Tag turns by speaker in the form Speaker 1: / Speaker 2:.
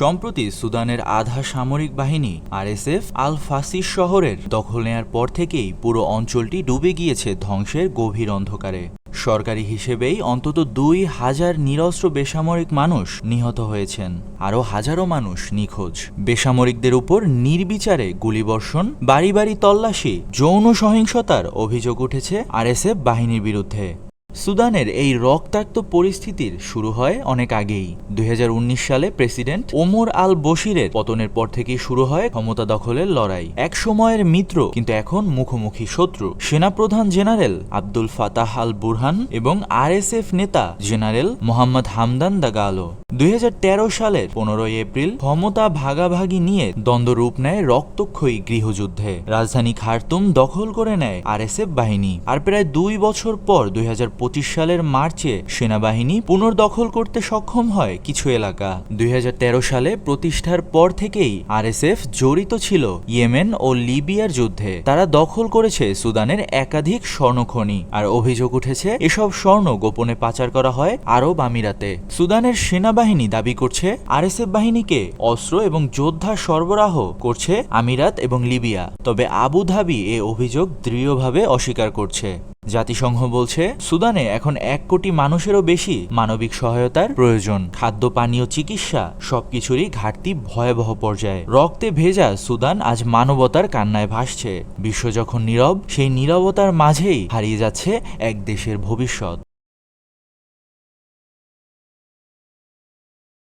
Speaker 1: সম্প্রতি সুদানের আধা সামরিক বাহিনী আরএসএফ আল ফাসিস শহরের দখল নেয়ার পর থেকেই পুরো অঞ্চলটি ডুবে গিয়েছে ধ্বংসের গভীর অন্ধকারে। সরকারি হিসেবেই অন্তত দুই হাজার নিরস্ত্র বেসামরিক মানুষ নিহত হয়েছেন। আরও হাজারো মানুষ নিখোঁজ। বেসামরিকদের উপর নির্বিচারে গুলিবর্ষণ, বাড়ি বাড়ি তল্লাশি, যৌন সহিংসতার অভিযোগ উঠেছে আরএসএফ বাহিনীর বিরুদ্ধে। সুদানের এই রক্তাক্ত পরিস্থিতির শুরু হয় অনেক আগেই। দুই হাজার উনিশ সালে প্রেসিডেন্ট ওমর আল বশিরের পতনের পর থেকেই শুরু হয় ক্ষমতা দখলের লড়াই। এক সময়ের মিত্র, কিন্তু এখন মুখোমুখি শত্রু। সেনাপ্রধান general Abdel Fattah al Burhan এবং আরএসএফ নেতা জেনারেল মোহাম্মদ হামদান দাগালো দুই সালের পনেরোই এপ্রিল ক্ষমতা ভাগাভাগি নিয়ে দ্বন্দ্ব রূপ নেয় রক্তক্ষয়ী গৃহযুদ্ধে। রাজধানী খার্তুম দখল করে নেয় আরএসএফ বাহিনী। আর প্রায় দুই বছর পর দুই হাজার সালের মার্চে সেনাবাহিনী পুনর্দখল করতে সক্ষম হয় কিছু এলাকা। দুই হাজার তেরো সালে প্রতিষ্ঠার পর থেকেই আরএসএফ জড়িত ছিল ইয়েমেন ও লিবিয়ার যুদ্ধে। তারা দখল করেছে সুদানের একাধিক স্বর্ণখনি আর অভিযোগ উঠেছে এসব স্বর্ণ গোপনে পাচার করা হয় আরব আমিরাতে। সুদানের সেনাবাহিনী দাবি করছে আরএসএফ বাহিনীকে অস্ত্র এবং যোদ্ধা সরবরাহ করছে আমিরাত এবং লিবিয়া। তবে আবুধাবি এ অভিযোগ দৃঢ়ভাবে অস্বীকার করছে। জাতিসংঘ বলছে, সুদানে এখন এক কোটি মানুষেরও বেশি মানবিক সহায়তার প্রয়োজন। খাদ্য পানীয় চিকিৎসা সবকিছুরই ঘাটতি ভয়াবহ পর্যায়ে। রক্তে ভেজা সুদান আজ মানবতার কান্নায় ভাসছে। বিশ্ব যখন নীরব, সেই নীরবতার মাঝেই হারিয়ে যাচ্ছে এক দেশের ভবিষ্যৎ।